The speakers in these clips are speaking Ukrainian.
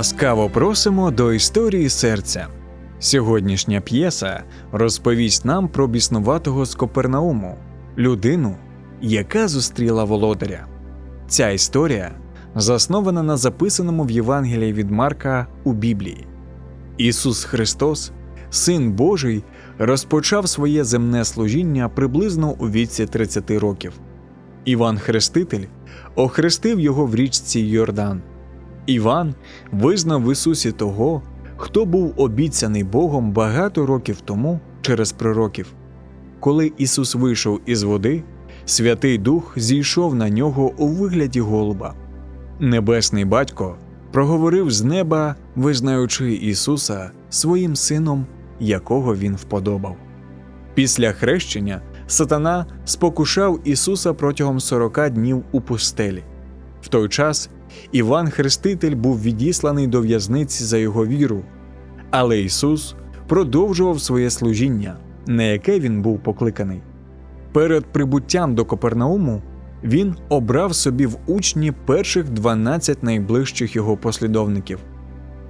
Ласкаво просимо до історії серця. Сьогоднішня п'єса розповість нам про біснуватого з Копернауму, людину, яка зустріла володаря. Ця історія заснована на записаному в Євангелії від Марка у Біблії. Ісус Христос, Син Божий, розпочав своє земне служіння приблизно у віці 30 років. Іван Хреститель охрестив його в річці Йордан. Іван визнав в Ісусі того, хто був обіцяний Богом багато років тому через пророків. Коли Ісус вийшов із води, Святий Дух зійшов на нього у вигляді голуба. Небесний батько проговорив з неба, визнаючи Ісуса своїм сином, якого він вподобав. Після хрещення сатана спокушав Ісуса протягом 40 днів у пустелі. В той час Іван Хреститель був відісланий до в'язниці за його віру, але Ісус продовжував своє служіння, на яке він був покликаний. Перед прибуттям до Копернауму він обрав собі в учні перших 12 найближчих його послідовників.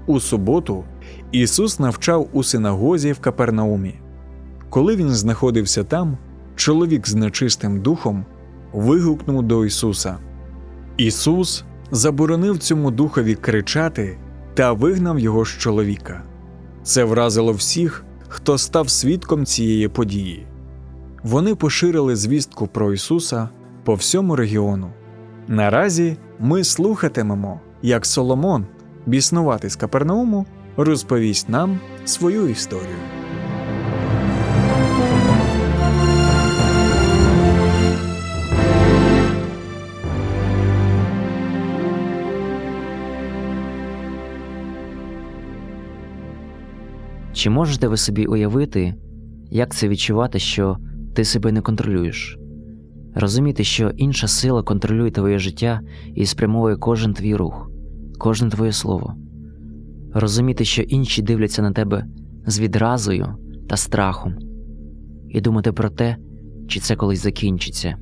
У суботу Ісус навчав у синагозі в Капернаумі. Коли він знаходився там, чоловік з нечистим духом вигукнув до Ісуса. Ісус заборонив цьому духові кричати та вигнав його з чоловіка. Це вразило всіх, хто став свідком цієї події. Вони поширили звістку про Ісуса по всьому регіону. Наразі ми слухатимемо, як Соломон, біснуватий з Капернауму, розповість нам свою історію. Чи можете ви собі уявити, як це відчувати, що ти себе не контролюєш? Розуміти, що інша сила контролює твоє життя і спрямовує кожен твій рух, кожне твоє слово. Розуміти, що інші дивляться на тебе з відразою та страхом, і думати про те, чи це колись закінчиться.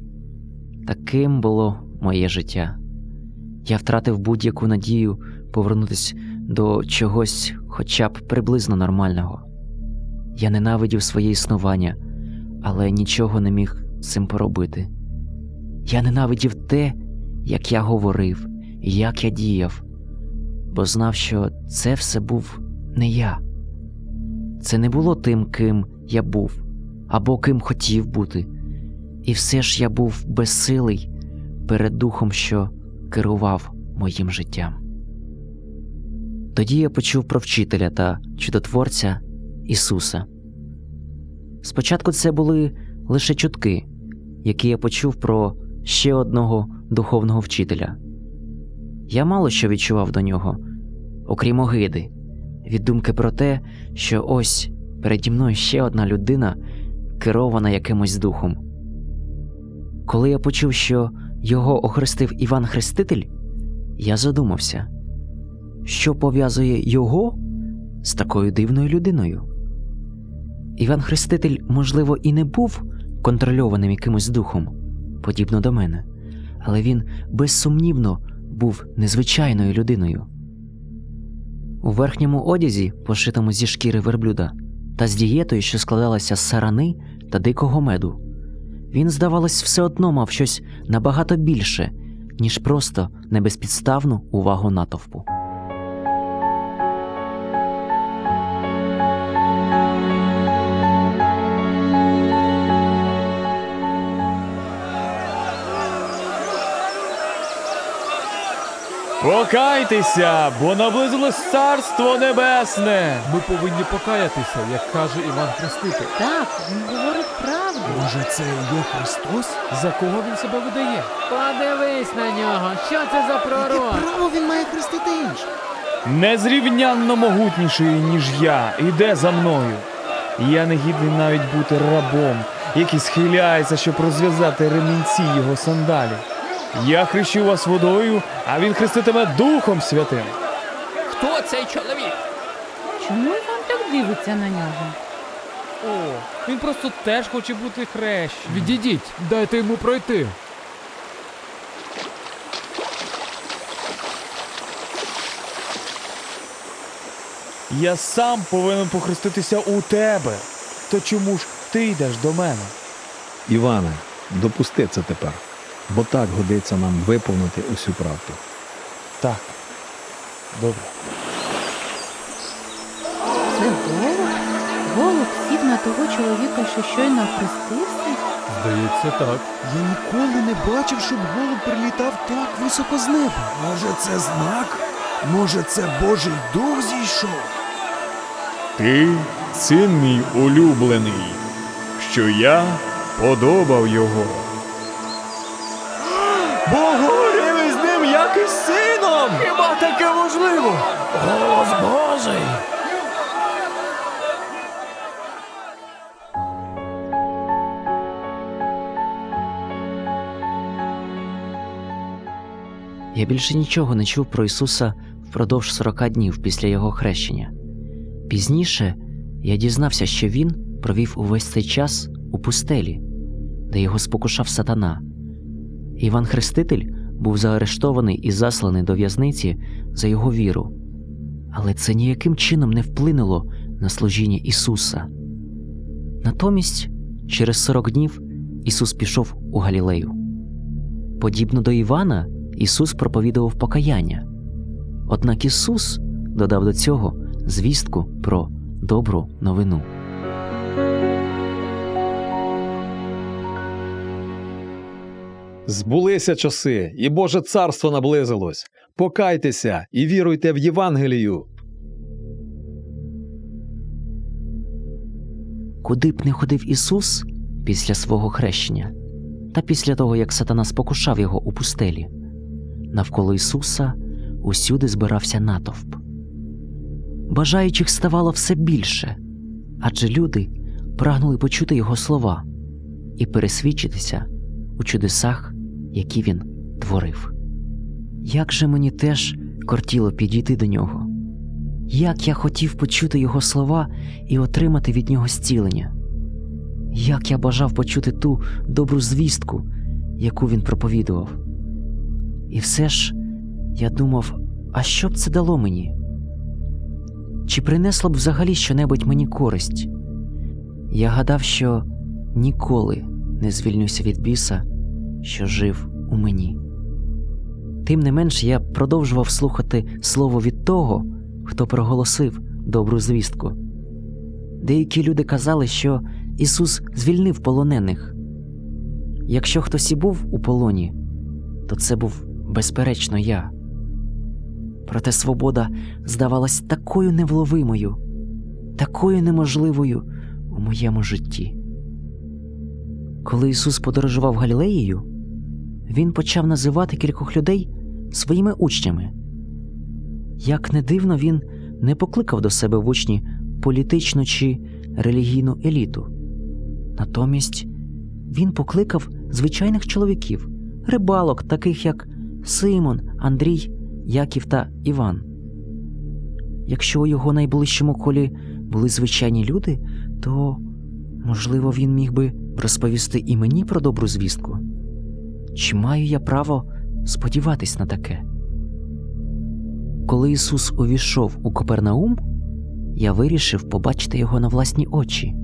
Таким було моє життя. Я втратив будь-яку надію повернутися до чогось хоча б приблизно нормального. Я ненавидів своє існування, але нічого не міг цим поробити. Я ненавидів те, як я говорив як я діяв, бо знав, що це все був не я. Це не було тим, ким я був або ким хотів бути, і все ж я був безсилий перед духом, що керував моїм життям. Тоді я почув про вчителя та чудотворця Ісуса. Спочатку це були лише чутки, які я почув про ще одного духовного вчителя. Я мало що відчував до нього, окрім огиди, від думки про те, що ось переді мною ще одна людина, керована якимось духом. Коли я почув, що його охрестив Іван Хреститель, я задумався що пов'язує його з такою дивною людиною. Іван Хреститель, можливо, і не був контрольованим якимось духом, подібно до мене, але він безсумнівно був незвичайною людиною. У верхньому одязі, пошитому зі шкіри верблюда, та з дієтою, що складалася з сарани та дикого меду, він, здавалось, все одно мав щось набагато більше, ніж просто небезпідставну увагу натовпу. Покайтеся, бо наблизилось царство небесне. Ми повинні покаятися, як каже Іван Хреститель. Так, він говорить правду. Може, це є Христос? За кого він себе видає? Подивись на нього. Що це за пророк? право він має хрестити інших? Незрівнянно могутніший, ніж я, іде за мною. Я не гідний навіть бути рабом, який схиляється, щоб розв'язати ремінці його сандалів. Я хрещу вас водою, а він хреститиме Духом Святим. Хто цей чоловік? Чому Іван так дивиться на нього? О, він просто теж хоче бути хрещений. Відійдіть, дайте йому пройти. Я сам повинен похреститися у тебе. То чому ж ти йдеш до мене? Іване, допусти це тепер, бо так годиться нам виповнити усю правду. Так. Добре. Це голуб? Голуб сів на того чоловіка, що щойно хрестився? Здається, так. Я ніколи не бачив, щоб голуб прилітав так високо з неба. Може, це знак? Може, це Божий дух зійшов? Ти син мій улюблений, що я подобав його. Бог говорив із ним як із сином! Хіба таке можливо? Голос Божий! Я більше нічого не чув про Ісуса впродовж 40 днів після Його хрещення. Пізніше я дізнався, що Він провів увесь цей час у пустелі, де його спокушав сатана. Іван Хреститель був заарештований і засланий до в'язниці за його віру, але це ніяким чином не вплинуло на служіння Ісуса. Натомість, через 40 днів Ісус пішов у Галілею. Подібно до Івана, Ісус проповідував покаяння. Однак Ісус додав до цього звістку про добру новину. Збулися часи, і Боже царство наблизилось. Покайтеся і віруйте в Євангелію. Куди б не ходив Ісус після свого хрещення, та після того, як сатана спокушав його у пустелі, навколо Ісуса усюди збирався натовп. Бажаючих ставало все більше, адже люди прагнули почути Його слова і пересвідчитися у чудесах, які він творив. Як же мені теж кортіло підійти до нього? Як я хотів почути його слова і отримати від нього зцілення? Як я бажав почути ту добру звістку, яку він проповідував. І все ж я думав, а що б це дало мені? Чи принесло б взагалі щонебудь мені користь? Я гадав, що ніколи не звільнюся від біса, що жив у мені. Тим не менш, я продовжував слухати слово від того, хто проголосив добру звістку. Деякі люди казали, що Ісус звільнив полонених. Якщо хтось і був у полоні, то це був безперечно я. Проте свобода здавалась такою невловимою, такою неможливою у моєму житті. Коли Ісус подорожував Галілеєю, Він почав називати кількох людей своїми учнями. Як не дивно, він не покликав до себе в учні політичну чи релігійну еліту. Натомість він покликав звичайних чоловіків, рибалок, таких як Симон, Андрій, Яків та Іван. Якщо у його найближчому колі були звичайні люди, то, можливо, він міг би розповісти і мені про добру звістку. Чи маю я право сподіватись на таке? Коли Ісус увійшов у Копернаум, я вирішив побачити його на власні очі.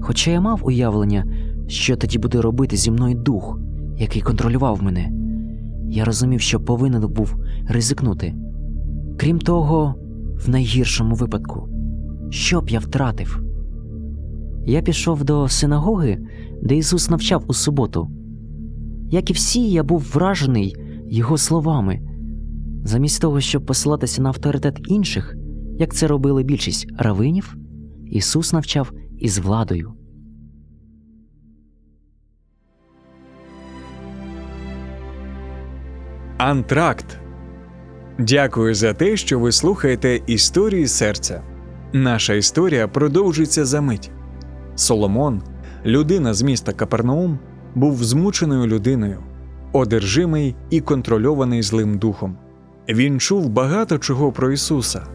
Хоча я мав уявлення, що тоді буде робити зі мною дух, який контролював мене, я розумів, що повинен був ризикнути. Крім того, в найгіршому випадку, що б я втратив? Я пішов до синагоги, де Ісус навчав у суботу. Як і всі, я був вражений його словами. Замість того, щоб посилатися на авторитет інших, як це робили більшість равинів, Ісус навчав із владою. Антракт. Дякую за те, що ви слухаєте історії серця. Наша історія продовжиться за мить. Соломон, людина з міста Капернаум, був змученою людиною, одержимий і контрольований злим духом. Він чув багато чого про Ісуса,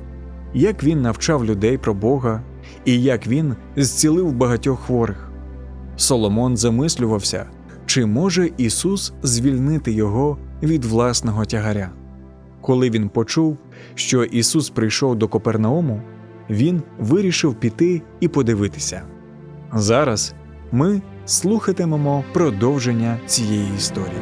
як він навчав людей про Бога і як він зцілив багатьох хворих. Соломон замислювався, чи може Ісус звільнити його від власного тягаря. Коли він почув, що Ісус прийшов до Копернауму, він вирішив піти і подивитися. Зараз ми слухатимемо продовження цієї історії.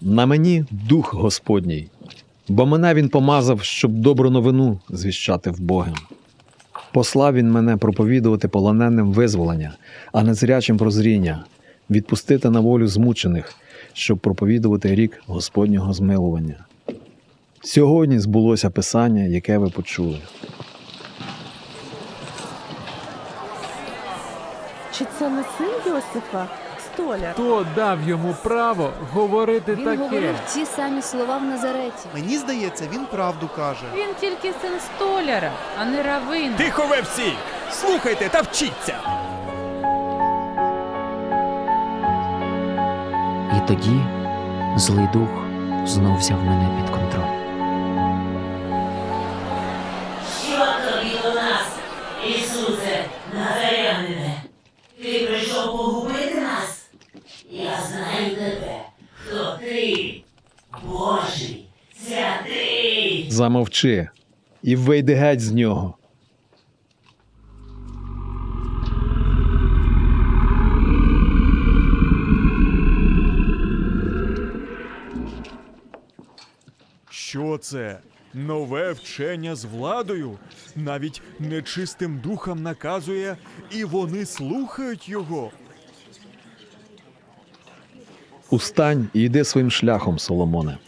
На мені дух Господній, бо мене він помазав, щоб добру новину звіщати в Богом. Послав він мене проповідувати полоненим визволення, а незрячим прозріння, відпустити на волю змучених, щоб проповідувати рік Господнього змилування. Сьогодні збулося писання, яке ви почули. Чи це не син Йосифа, столяр? Хто дав йому право говорити Він таке? говорив ті самі слова в Назареті. Мені здається, він правду каже. Він тільки син столяра, а не равин. Тихо ви всі! Слухайте та вчіться! Тоді злий дух знов взяв мене під контроль. Що тобі до нас, Ісусе, Назарянине? Ти прийшов погубити нас? Я знаю тебе, хто ти, Божий, святий. Замовчи і вийди геть з нього. Що це? Нове вчення з владою? Навіть нечистим духам наказує, і вони слухають його. Устань і йди своїм шляхом, Соломоне.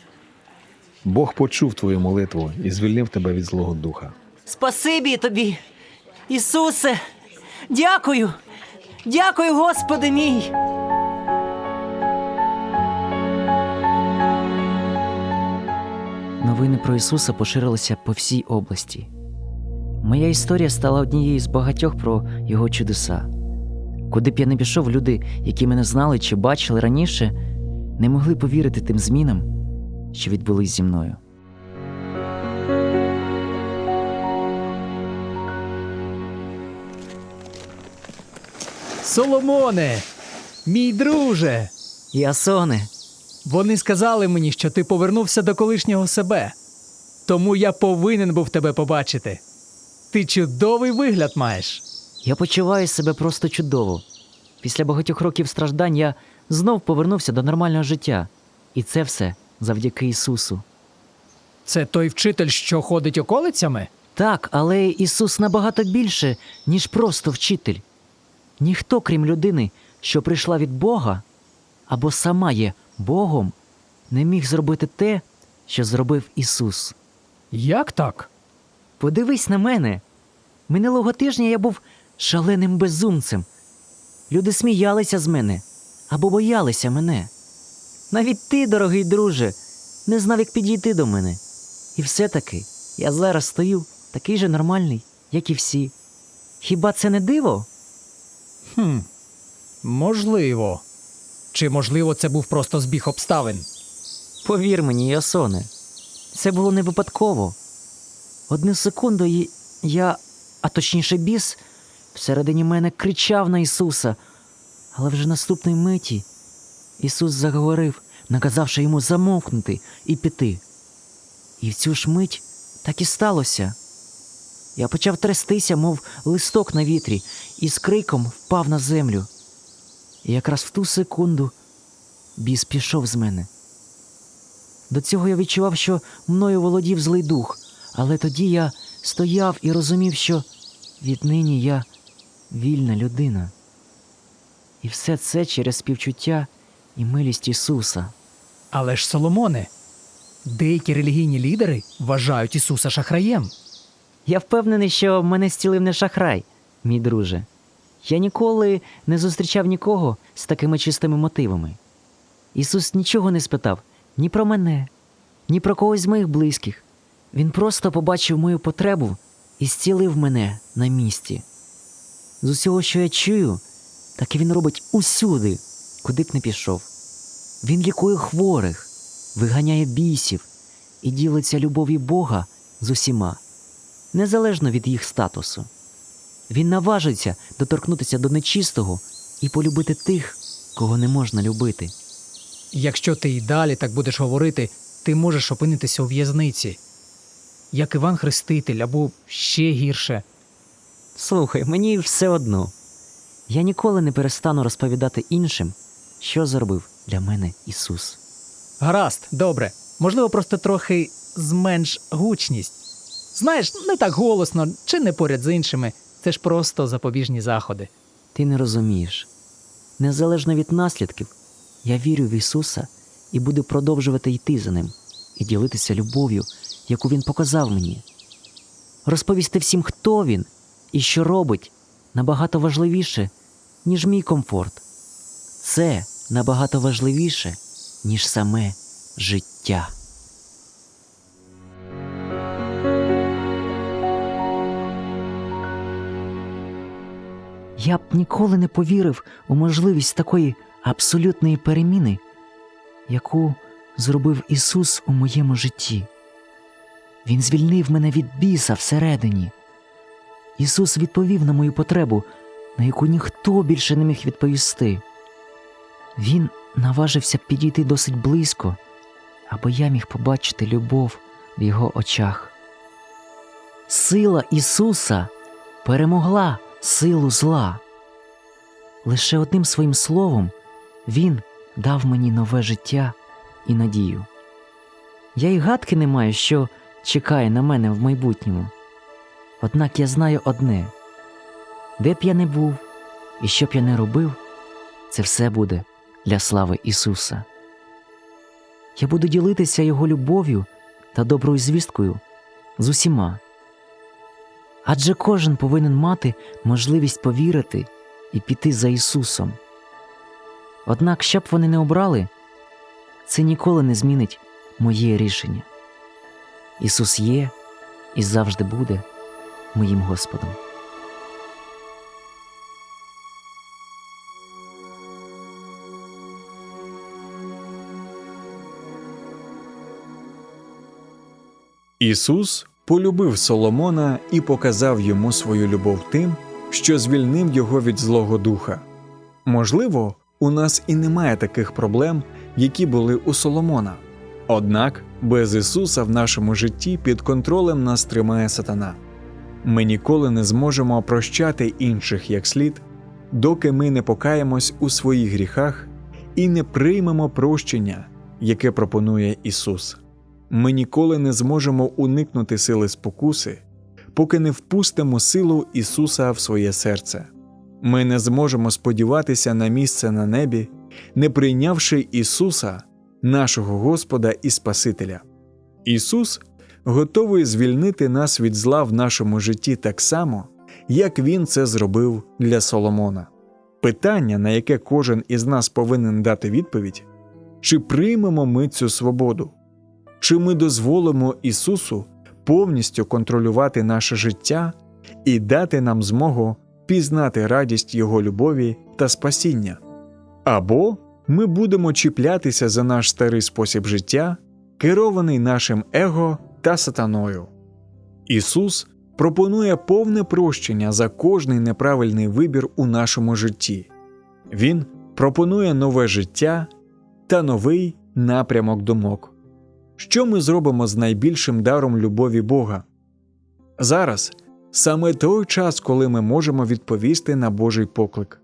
Бог почув твою молитву і звільнив тебе від Злого Духа. Спасибі тобі, Ісусе. Дякую. Дякую, Господи мій. Новини про Ісуса поширилися по всій області. Моя історія стала однією з багатьох про його чудеса. Куди б я не пішов, люди, які мене знали чи бачили раніше, не могли повірити тим змінам, що відбулись зі мною. Соломоне, мій друже. Ясоне, Вони сказали мені, що ти повернувся до колишнього себе. Тому я повинен був тебе побачити. Ти чудовий вигляд маєш. я почуваю себе просто чудово. Після багатьох років страждань я знов повернувся до нормального життя. І це все завдяки Ісусу. Це той вчитель, що ходить околицями? Так, але Ісус набагато більше, ніж просто вчитель. Ніхто, крім людини, що прийшла від Бога або сама є Богом, не міг зробити те, що зробив Ісус. Як так? Подивись на мене. Минулого тижня я був шаленим безумцем. Люди сміялися з мене або боялися мене. Навіть ти, дорогий друже, не знав, як підійти до мене. І все-таки я зараз стою такий же нормальний, як і всі. Хіба це не диво? Хм, можливо. Чи можливо це був просто збіг обставин? Повір мені, Ясоне, це було не випадково. Одну секунду і я, а точніше біс, всередині мене кричав на Ісуса, але вже наступної миті Ісус заговорив, наказавши йому замовкнути і піти. І в цю ж мить так і сталося. Я почав трястися, мов листок на вітрі, і з криком впав на землю. І якраз в ту секунду біс пішов з мене. До цього я відчував, що мною володів злий дух, але тоді я стояв і розумів, що віднині я вільна людина. І все це через співчуття і милість Ісуса. Але ж Соломоне, деякі релігійні лідери вважають Ісуса шахраєм. Я впевнений, що мене зцілив не шахрай, мій друже. Я ніколи не зустрічав нікого з такими чистими мотивами. Ісус нічого не спитав ні про мене, ні про когось з моїх близьких. Він просто побачив мою потребу і зцілив мене на місці. З усього, що я чую, так і він робить усюди, куди б не пішов. Він лікує хворих, виганяє бісів і ділиться любов'ю Бога з усіма, незалежно від їх статусу. Він наважиться доторкнутися до нечистого і полюбити тих, кого не можна любити. Якщо ти й далі так будеш говорити, ти можеш опинитися у в'язниці, як Іван Хреститель або ще гірше. Слухай, мені все одно. Я ніколи не перестану розповідати іншим, що зробив для мене Ісус. Гаразд, добре. Можливо, просто трохи зменш гучність. Знаєш, не так голосно чи не поряд з іншими. Це ж просто запобіжні заходи. Ти не розумієш. Незалежно від наслідків, я вірю в Ісуса і буду продовжувати йти за ним і ділитися любов'ю, яку Він показав мені. Розповісти всім, хто він і що робить, набагато важливіше, ніж мій комфорт. Це набагато важливіше, ніж саме життя. Я б ніколи не повірив у можливість такої абсолютної переміни, яку зробив Ісус у моєму житті. Він звільнив мене від біса всередині. Ісус відповів на мою потребу, на яку ніхто більше не міг відповісти. Він наважився підійти досить близько, аби я міг побачити любов в його очах. Сила Ісуса перемогла силу зла. Лише одним своїм словом Він дав мені нове життя і надію. Я й гадки не маю, що чекає на мене в майбутньому. Однак я знаю одне де б я не був і що б я не робив, це все буде для слави Ісуса. Я буду ділитися Його любов'ю та доброю звісткою з усіма. Адже кожен повинен мати можливість повірити і піти за Ісусом. Однак, що б вони не обрали, це ніколи не змінить моє рішення. Ісус є і завжди буде моїм Господом. Ісус полюбив Соломона і показав йому свою любов тим, що звільнив його від Злого Духа. Можливо, у нас і немає таких проблем, які були у Соломона. Однак без Ісуса в нашому житті під контролем нас тримає сатана. Ми ніколи не зможемо прощати інших як слід, доки ми не покаємось у своїх гріхах і не приймемо прощення, яке пропонує Ісус. Ми ніколи не зможемо уникнути сили спокуси, поки не впустимо силу Ісуса в своє серце. Ми не зможемо сподіватися на місце на небі, не прийнявши Ісуса, нашого Господа і Спасителя. Ісус готовий звільнити нас від зла в нашому житті так само, як Він це зробив для Соломона. Питання, на яке кожен із нас повинен дати відповідь, чи приймемо ми цю свободу? Чи ми дозволимо Ісусу повністю контролювати наше життя і дати нам змогу пізнати радість Його любові та спасіння? Або ми будемо чіплятися за наш старий спосіб життя, керований нашим его та сатаною. Ісус пропонує повне прощення за кожний неправильний вибір у нашому житті. Він пропонує нове життя та новий напрямок думок. Що ми зробимо з найбільшим даром любові Бога? Зараз саме той час, коли ми можемо відповісти на Божий поклик.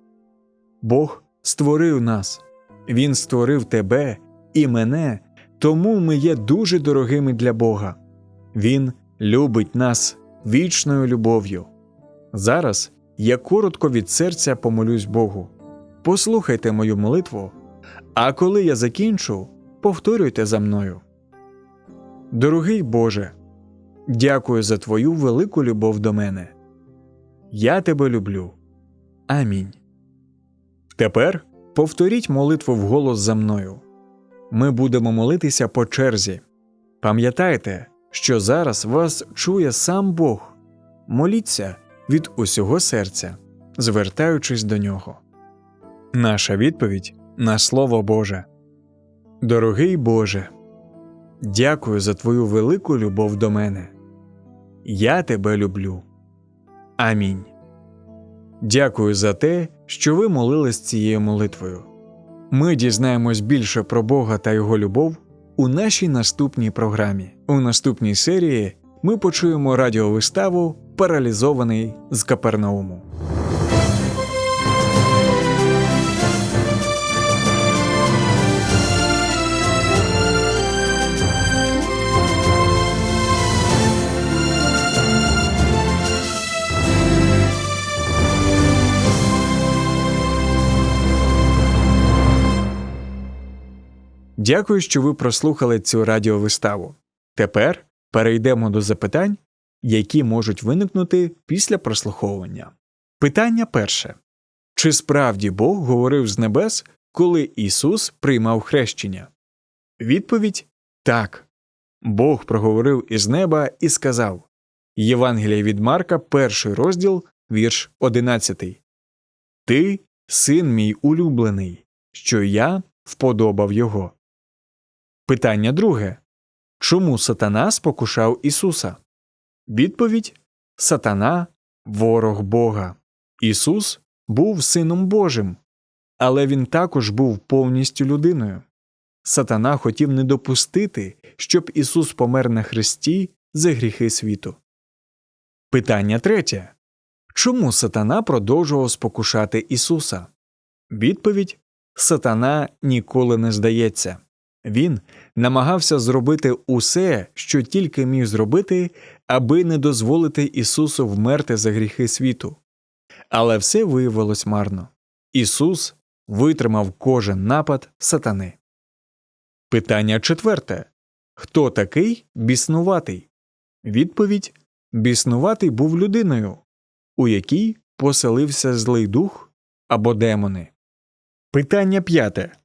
Бог створив нас, Він створив тебе і мене, тому ми є дуже дорогими для Бога. Він любить нас вічною любов'ю. Зараз я коротко від серця помолюсь Богу. Послухайте мою молитву, а коли я закінчу, повторюйте за мною. Дорогий Боже, дякую за Твою велику любов до мене. Я тебе люблю. Амінь. Тепер повторіть молитву вголос за мною. Ми будемо молитися по черзі. Пам'ятайте, що зараз вас чує сам Бог. Моліться від усього серця, звертаючись до нього. Наша відповідь на Слово Боже. Дорогий Боже. Дякую за Твою велику любов до мене. Я тебе люблю. Амінь. Дякую за те, що ви молились цією молитвою. Ми дізнаємось більше про Бога та Його любов у нашій наступній програмі. У наступній серії ми почуємо радіовиставу Паралізований з Капернауму. Дякую, що ви прослухали цю радіовиставу. Тепер перейдемо до запитань, які можуть виникнути після прослуховування. Питання перше: Чи справді Бог говорив з небес, коли Ісус приймав хрещення? Відповідь так. Бог проговорив із неба і сказав Євангелія від Марка, перший розділ, вірш 11. Ти, син мій улюблений, що я вподобав його. Питання друге. Чому сатана спокушав Ісуса? Відповідь Сатана ворог Бога. Ісус був Сином Божим, але він також був повністю людиною. Сатана хотів не допустити, щоб Ісус помер на хресті за гріхи світу. Питання третє. Чому сатана продовжував спокушати Ісуса? Відповідь Сатана ніколи не здається. Він намагався зробити усе, що тільки міг зробити, аби не дозволити Ісусу вмерти за гріхи світу. Але все виявилось марно. Ісус витримав кожен напад сатани. Питання четверте Хто такий біснуватий? Відповідь Біснуватий був людиною, у якій поселився злий дух або демони. Питання п'яте.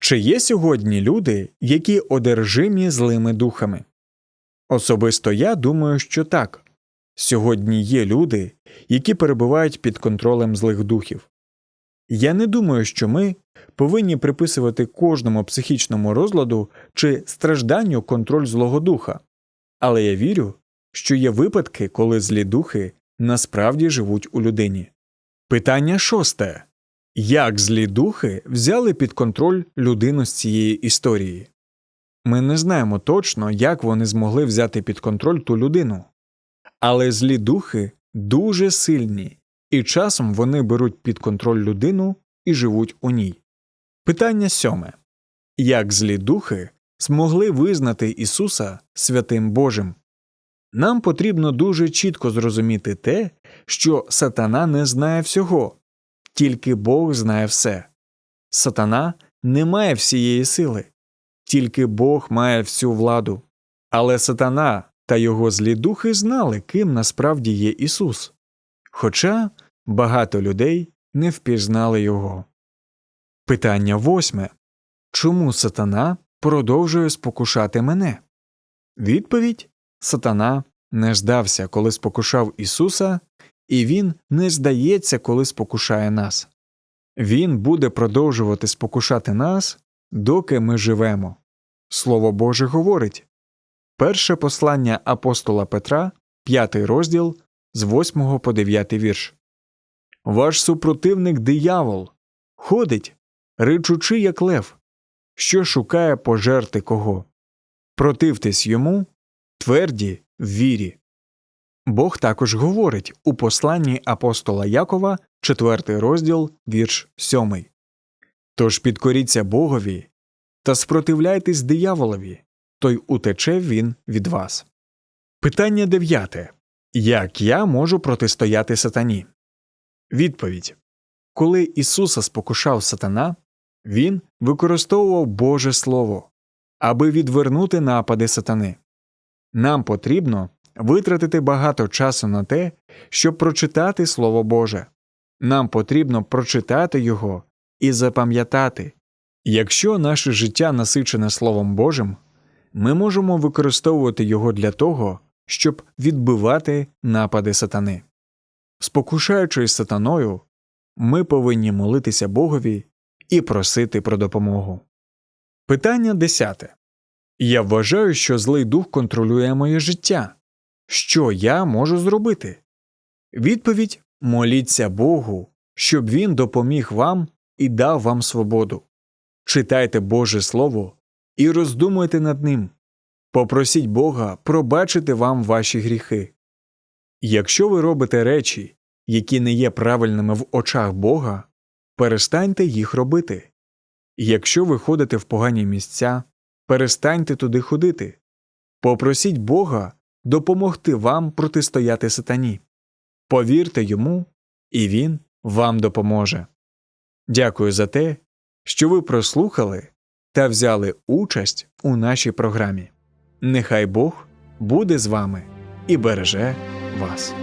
Чи є сьогодні люди, які одержимі злими духами? Особисто я думаю, що так. Сьогодні є люди, які перебувають під контролем злих духів. Я не думаю, що ми повинні приписувати кожному психічному розладу чи стражданню контроль злого духа, але я вірю, що є випадки, коли злі духи насправді живуть у людині. Питання шосте як злі духи взяли під контроль людину з цієї історії? Ми не знаємо точно, як вони змогли взяти під контроль ту людину. Але злі духи дуже сильні, і часом вони беруть під контроль людину і живуть у ній. Питання сьоме Як злі духи змогли визнати Ісуса святим Божим? Нам потрібно дуже чітко зрозуміти те, що сатана не знає всього, тільки Бог знає все. Сатана не має всієї сили, тільки Бог має всю владу. Але сатана та його злі духи знали, ким насправді є Ісус. Хоча багато людей не впізнали його. Питання восьме Чому сатана продовжує спокушати мене? Відповідь Сатана не здався, коли спокушав Ісуса, і він не здається, коли спокушає нас. Він буде продовжувати спокушати нас, доки ми живемо. Слово Боже говорить Перше послання апостола Петра, 5 розділ з 8 по 9 вірш. Ваш супротивник диявол ходить, ричучи, як лев, що шукає пожерти кого. Противтесь йому, тверді в вірі. Бог також говорить у посланні апостола Якова, 4 розділ, вірш 7. Тож підкоріться Богові та спротивляйтесь дияволові, той утече він від вас. Питання дев'яте. Як я можу протистояти сатані? Відповідь Коли Ісуса спокушав сатана, Він використовував Боже Слово, аби відвернути напади сатани. Нам потрібно витратити багато часу на те, щоб прочитати Слово Боже. Нам потрібно прочитати його і запам'ятати. Якщо наше життя насичене Словом Божим, ми можемо використовувати його для того, щоб відбивати напади сатани. Спокушаючись сатаною, ми повинні молитися Богові і просити про допомогу. Питання десяте. Я вважаю, що злий дух контролює моє життя. Що я можу зробити? Відповідь Моліться Богу, щоб Він допоміг вам і дав вам свободу. Читайте Боже Слово і роздумуйте над ним. Попросіть Бога пробачити вам ваші гріхи. Якщо ви робите речі, які не є правильними в очах Бога, перестаньте їх робити. Якщо ви ходите в погані місця, перестаньте туди ходити. Попросіть Бога допомогти вам протистояти сатані. Повірте йому, і він вам допоможе. Дякую за те, що ви прослухали та взяли участь у нашій програмі. Нехай Бог буде з вами і береже вас.